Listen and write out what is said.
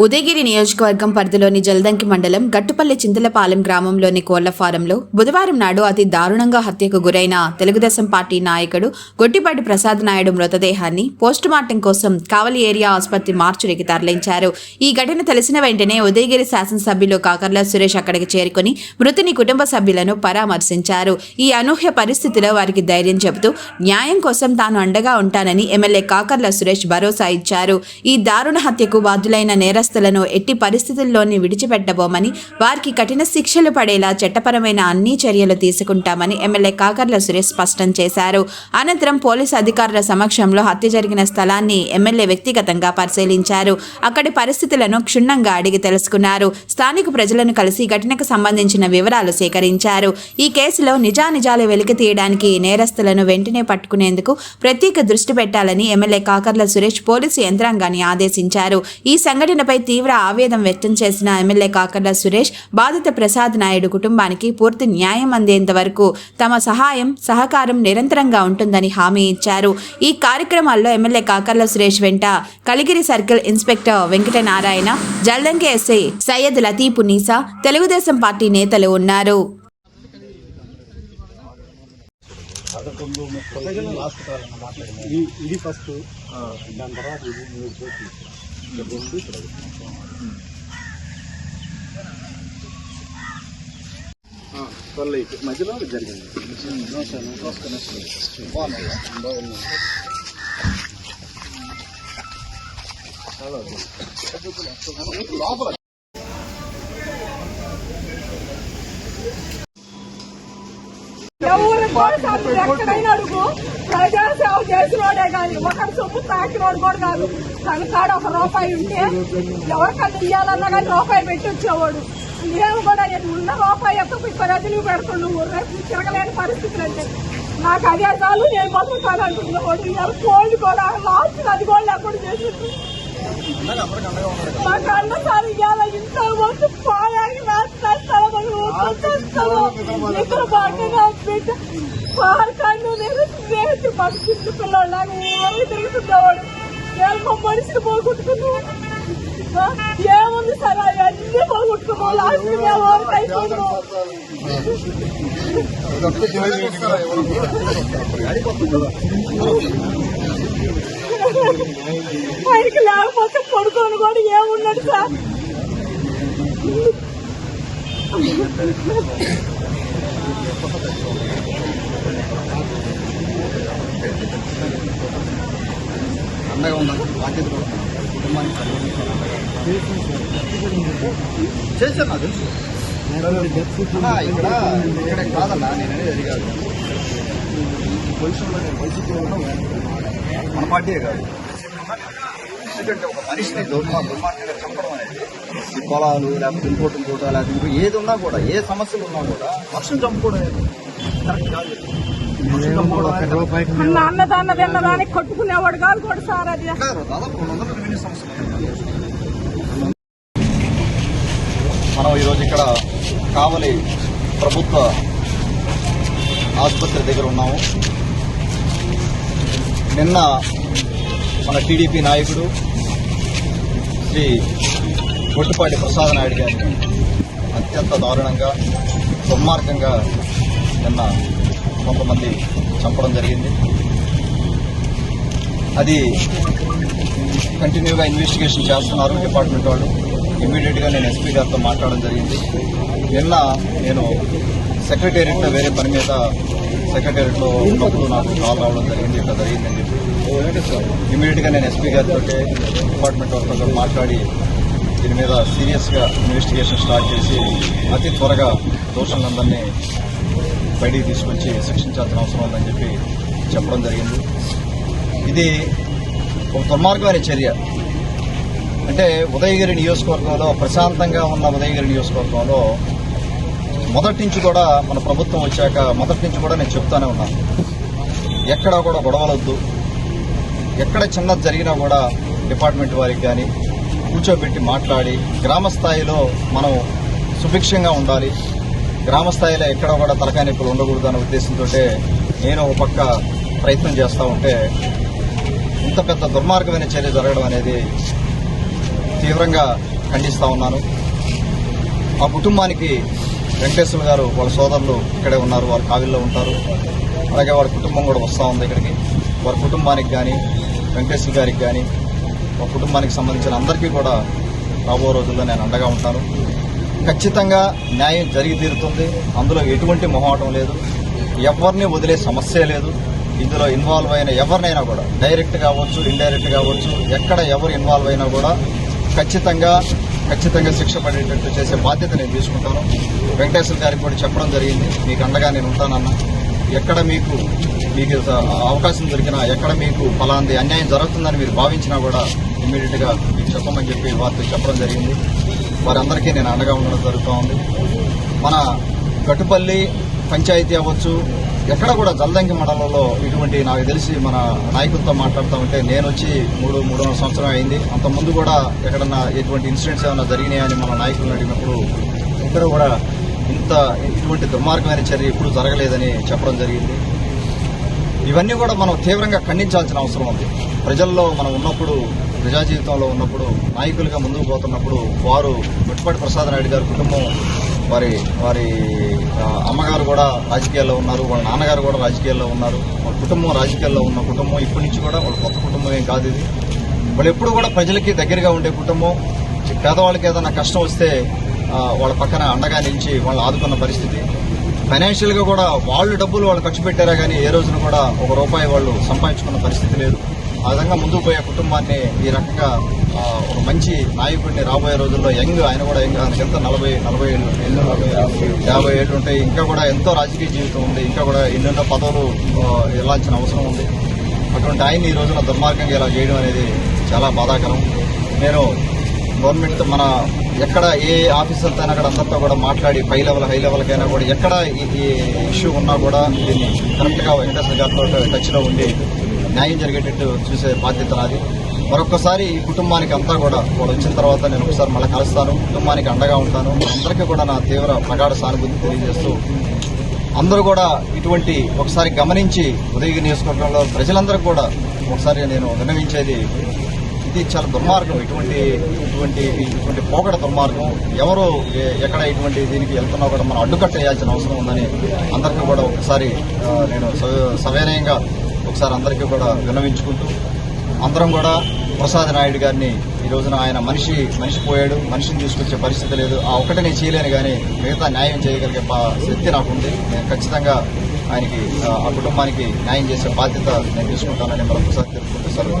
ఉదయగిరి నియోజకవర్గం పరిధిలోని జల్దంకి మండలం గట్టుపల్లి చింతలపాలెం గ్రామంలోని కోళ్ళ ఫారంలో బుధవారం నాడు అతి దారుణంగా హత్యకు గురైన తెలుగుదేశం పార్టీ నాయకుడు గొట్టిపాటి ప్రసాద్ నాయుడు మృతదేహాన్ని పోస్టుమార్టం కోసం కావలి ఏరియా ఆసుపత్రి మార్చురికి తరలించారు. ఈ ఘటన తెలిసిన వెంటనే ఉదయగిరి శాసనసభ్యులు కాకర్ల సురేష్ అక్కడికి చేరుకుని మృతుని కుటుంబ సభ్యులను పరామర్శించారు. ఈ అనూహ్య పరిస్థితిలో వారికి ధైర్యం చెబుతూ న్యాయం కోసం తాను అండగా ఉంటానని ఎమ్మెల్యే కాకర్ల సురేష్ భరోసా ఇచ్చారు. ఈ దారుణ హత్యకు బాధ్యులైన నేరస్తులను ఎట్టి పరిస్థితుల్లోని విడిచిపెట్టబోమని వారికి కఠిన శిక్షలు పడేలా చట్టపరమైన అన్ని చర్యలు తీసుకుంటామని ఎమ్మెల్యే కాకర్ల సురేష్ స్పష్టం చేశారు. అనంతరం పోలీసు అధికారుల సమక్షంలో హత్య జరిగిన స్థలాన్ని ఎమ్మెల్యే వ్యక్తిగతంగా పరిశీలించారు. అక్కడి పరిస్థితులను క్షుణ్ణంగా అడిగి తెలుసుకున్నారు. స్థానిక ప్రజలను కలిసి ఘటనకు సంబంధించిన వివరాలు సేకరించారు. ఈ కేసులో నిజానిజాలు వెలికి తీయడానికి నేరస్తులను వెంటనే పట్టుకునేందుకు ప్రత్యేక దృష్టి పెట్టాలని ఎమ్మెల్యే కాకర్ల సురేష్ పోలీసు యంత్రాంగాన్ని ఆదేశించారు. ఈ సంఘటనపై తీవ్ర ఆవేదన వ్యక్తం చేసిన ఎమ్మెల్యే కాకర్ల సురేష్ బాధిత ప్రసాద్ నాయుడు కుటుంబానికి పూర్తి న్యాయం అందేంత వరకు తమ సహాయం సహకారం నిరంతరంగా ఉంటుందని హామీ ఇచ్చారు. ఈ కార్యక్రమాల్లో ఎమ్మెల్యే కాకర్ల సురేష్ వెంట Kaligiri circle inspector Venkatanarayana Jaldanki SI Syed Latif నీసా Telugu Desam party నేతలు ఉన్నారు. ఇది ఫస్ట్. దాని తర్వాత. ఇక్కడ రెండు ఇక్కడ ఒకటి. మధ్యలో జరిగింది లోపల ఎవరు ఎక్కడైనా అడుగు చేసినోడే కానీ ఒకరి సొమ్ము తాకినోడు కూడా కాదు. తన కాడ ఒక రూపాయి ఉంటే ఎవరికన్నా ఇయ్యాలన్నా కానీ రూపాయి పెట్టి వచ్చేవాడు. నేను కూడా నేను ఉన్న రూపాయి యొక్క ప్రజలు పెడుతున్నావు రేపు తిరగలేని పరిస్థితులు అంటే. నాకు అదే చాలు నేను బతుకుతాను అంటున్నవాడు ఇవాళ కోళ్ళు కూడా లాస్ట్ అది కూడా లేకుండా చేసి మాకు అన్న ఇవాళ ఇంత వరకు పోయాకి రాస్తాను ఇక్కడ బాగా బిడ్డ పాలకాండు నేను స్నేహితు పడుతుంది పిల్లలాగా ఊరికి తిరుగుతుండేవాడు? నేను మా మనిషిని పోగొట్టుకున్నాను ఏముంది సార్ అవన్నీ పోగొట్టుకున్నాం లాస్ట్ మేము అయిపోయినాం ఆయనకి లేకపోతే పడుకోను కూడా ఏమున్నాడు సార్. అండగా ఉన్నాను బాధ్యత కూడా ఉన్నాను. కుటుంబానికి చేశాను నాకు తెలుసు ఆ, ఇక్కడ ఇక్కడ కాదన్నా నేను అనేది అది కాదు ఈ పొజిషన్లో నేను వైసీపీ ఉన్నా మన పార్టీయే కాదు ఎందుకంటే ఒక మనిషిని దుర్మా దుర్మార్గంగా చంపడం అనేది ఈ పొలాలు లేకపోతే ఇంకోటి ఇంకోట లేకపోతే ఇంకో ఏది ఉన్నా కూడా ఏ సమస్యలు ఉన్నా కూడా వర్షం చంపుకోవడం అనేది కరెక్ట్ కాదు. మనుషులు అన్నదాన్న తిన్నదానికి కొట్టుకునేవాడు కాదు కూడా సార్ అది. కాదు, దాదాపు రెండు వందల రెవెన్యూ సంస్థలు ఉన్నాయి. మనం ఈరోజు ఇక్కడ కావలి ప్రభుత్వ ఆసుపత్రి దగ్గర ఉన్నాము. నిన్న మన టీడీపీ నాయకుడు శ్రీ గొట్టుపాటి ప్రసాద్ నాయుడు గారిని అత్యంత దారుణంగా దుర్మార్గంగా నిన్న కొంతమంది చంపడం జరిగింది. అది కంటిన్యూగా ఇన్వెస్టిగేషన్ చేస్తున్నారు డిపార్ట్మెంట్ వాళ్ళు. ఇమ్మీడియట్గా నేను ఎస్పీ గారితో మాట్లాడడం జరిగింది. నిన్న నేను సెక్రటేరియట్లో వేరే పని మీద సెక్రటేరియట్లో ఉన్నప్పుడు నాకు కాల్ రావడం జరిగింది. ఇట్లా జరిగిందని చెప్పి ఇమీడియట్గా నేను ఎస్పీ గారితో డిపార్ట్మెంట్ వాళ్ళతో మాట్లాడి దీని మీద సీరియస్గా ఇన్వెస్టిగేషన్ స్టార్ట్ చేసి అతి త్వరగా దోషులందరినీ బయటికి తీసుకొచ్చి శిక్షించాల్సిన అవసరం ఉందని చెప్పి చెప్పడం జరిగింది. ఇది ఒక దుర్మార్గమైన చర్య. అంటే ఉదయగిరి నియోజకవర్గంలో ప్రశాంతంగా ఉన్న ఉదయగిరి నియోజకవర్గంలో మొదటి నుంచి కూడా మన ప్రభుత్వం వచ్చాక మొదటి నుంచి కూడా నేను చెప్తానే ఉన్నాను. ఎక్కడా కూడా గొడవలొద్దు. ఎక్కడ చిన్నది జరిగినా కూడా డిపార్ట్మెంట్ వారికి కానీ కూర్చోబెట్టి మాట్లాడి గ్రామ స్థాయిలో మనం సుభిక్షంగా ఉండాలి. గ్రామ స్థాయిలో ఎక్కడ కూడా తలకాయ నొప్పులు ఉండకూడదు అనే ఉద్దేశంతో నేను ఒక పక్క ప్రయత్నం చేస్తూ ఉంటే ఇంత పెద్ద దుర్మార్గమైన చర్య జరగడం అనేది తీవ్రంగా ఖండిస్తూ ఉన్నాను. ఆ కుటుంబానికి వెంకటేశ్వర గారు వాళ్ళ సోదరులు ఇక్కడే ఉన్నారు వారు కావిల్లో ఉంటారు. అలాగే వారి కుటుంబం కూడా వస్తూ ఉంది ఇక్కడికి. వారి కుటుంబానికి కానీ వెంకటేశ్వర గారికి కానీ మా కుటుంబానికి సంబంధించిన అందరికీ కూడా రాబో రోజుల్లో నేను అండగా ఉంటాను. ఖచ్చితంగా న్యాయం జరిగి తీరుతుంది. అందులో ఎటువంటి మొహమాటం లేదు. ఎవరిని వదిలే సమస్య లేదు. ఇందులో ఇన్వాల్వ్ అయిన ఎవరినైనా కూడా డైరెక్ట్ కావచ్చు ఇండైరెక్ట్ కావచ్చు ఎక్కడ ఎవరు ఇన్వాల్వ్ అయినా కూడా ఖచ్చితంగా ఖచ్చితంగా శిక్ష పడేటట్టు చేసే బాధ్యత నేను తీసుకుంటాను. వెంకటేశ్వర గారికి కూడా చెప్పడం జరిగింది. మీకు అండగా నేను ఉంటానన్న. ఎక్కడ మీకు మీకు అవకాశం దొరికినా ఎక్కడ మీకు ఫలాంది అన్యాయం జరుగుతుందని మీరు భావించినా కూడా ఇమ్మీడియట్గా మీకు చెప్పమని చెప్పి వారికి చెప్పడం జరిగింది. వారందరికీ నేను అండగా ఉండడం జరుగుతూ ఉంది. మన గట్టుపల్లి పంచాయతీ అవ్వచ్చు ఎక్కడ కూడా జల్దంకి మండలంలో ఇటువంటి నాకు తెలిసి మన నాయకులతో మాట్లాడుతూ ఉంటే నేను వచ్చి మూడు మూడున్నర సంవత్సరం అయింది. అంతకుముందు ముందు కూడా ఎక్కడన్నా ఎటువంటి ఇన్సిడెంట్స్ ఏమైనా జరిగినాయని మన నాయకులను అడిగినప్పుడు ఇద్దరు కూడా ఇంత ఇటువంటి దుర్మార్గమైన చర్య ఎప్పుడు జరగలేదని చెప్పడం జరిగింది. ఇవన్నీ కూడా మనం తీవ్రంగా ఖండించాల్సిన అవసరం ఉంది. ప్రజల్లో మనం ఉన్నప్పుడు ప్రజా జీవితంలో ఉన్నప్పుడు నాయకులుగా ముందుకు పోతున్నప్పుడు వారు గుట్టిపాటి ప్రసాద్ నాయుడు గారి కుటుంబం వారి వారి అమ్మగారు కూడా రాజకీయాల్లో ఉన్నారు వాళ్ళ నాన్నగారు కూడా రాజకీయాల్లో ఉన్నారు వాళ్ళ కుటుంబం రాజకీయాల్లో ఉన్న కుటుంబం ఇప్పటి నుంచి కూడా వాళ్ళ కొత్త కుటుంబం ఏం కాదు ఇది. వాళ్ళు ఎప్పుడు కూడా ప్రజలకి దగ్గరగా ఉండే కుటుంబం పేదవాళ్ళకి ఏదైనా కష్టం వస్తే వాళ్ళ పక్కన అండగా నిలిచి వాళ్ళు ఆదుకున్న పరిస్థితి. ఫైనాన్షియల్గా కూడా వాళ్ళు డబ్బులు వాళ్ళు ఖర్చు పెట్టారా కానీ ఏ రోజున కూడా ఒక రూపాయి వాళ్ళు సంపాదించుకున్న పరిస్థితి లేదు. ఆ విధంగా ముందుకు పోయే కుటుంబాన్ని ఈ రకంగా ఒక మంచి నాయకుడిని రాబోయే రోజుల్లో యంగ్ ఆయన కూడా యంగ్ ఆయనకి ఎంత? నలభై నలభై ఏళ్ళు ఎన్నో యాభై ఏళ్ళు ఉంటాయి ఇంకా కూడా ఎంతో రాజకీయ జీవితం ఉంది. ఇంకా కూడా ఎన్నెన్నో పదవులు వెళ్ళాల్సిన అవసరం ఉంది. అటువంటి ఆయన్ని ఈ రోజున దుర్మార్గంగా ఇలా చేయడం అనేది చాలా బాధాకరం. నేను గవర్నమెంట్తో మన ఎక్కడ ఏ ఆఫీసర్తో అయినా అక్కడ అందరితో కూడా మాట్లాడి పై లెవెల్ హై లెవెల్కైనా కూడా ఎక్కడ ఈ- ఇష్యూ ఉన్నా కూడా దీన్ని కరెక్ట్గా వెంకటేశ్వర గారితో టచ్లో ఉండి న్యాయం జరిగేటట్టు చూసే బాధ్యత నాది. మరొకసారి ఈ కుటుంబానికి అంతా కూడా వాడు వచ్చిన తర్వాత నేను ఒకసారి మళ్ళీ కలుస్తాను. కుటుంబానికి అండగా ఉంటాను. అందరికీ కూడా నా తీవ్ర ప్రగాఢ సానుభూతి తెలియజేస్తూ అందరూ కూడా ఇటువంటి ఒకసారి గమనించి ఉదయగిరి నియోజకవర్గంలో ప్రజలందరూ కూడా ఒకసారి నేను విన్నవించేది ఇది చాలా దుర్మార్గం. ఇటువంటి ఇటువంటి ఇటువంటి పోకడ దుర్మార్గం. ఎవరు ఎక్కడ ఇటువంటి దీనికి వెళ్తున్నా కూడా మనం అడ్డుకట్టేయాల్సిన అవసరం ఉందని అందరికీ కూడా ఒకసారి నేను స- సవినయంగా ఒకసారి అందరికీ కూడా విన్నవించుకుంటూ అందరం కూడా ప్రసాద్ నాయుడు గారిని ఈ రోజున ఆయన మనిషి మనిషి పోయాడు. మనిషిని తీసుకొచ్చే పరిస్థితి లేదు. ఆ ఒకటి నేను చేయలేను కానీ మిగతా న్యాయం చేయగలిగే శక్తి నాకుంది. నేను ఖచ్చితంగా ఆయనకి ఆ, కుటుంబానికి న్యాయం చేసే బాధ్యత నేను తీసుకుంటానని మరొకసారి తెలుపుకుంటూ సెలవు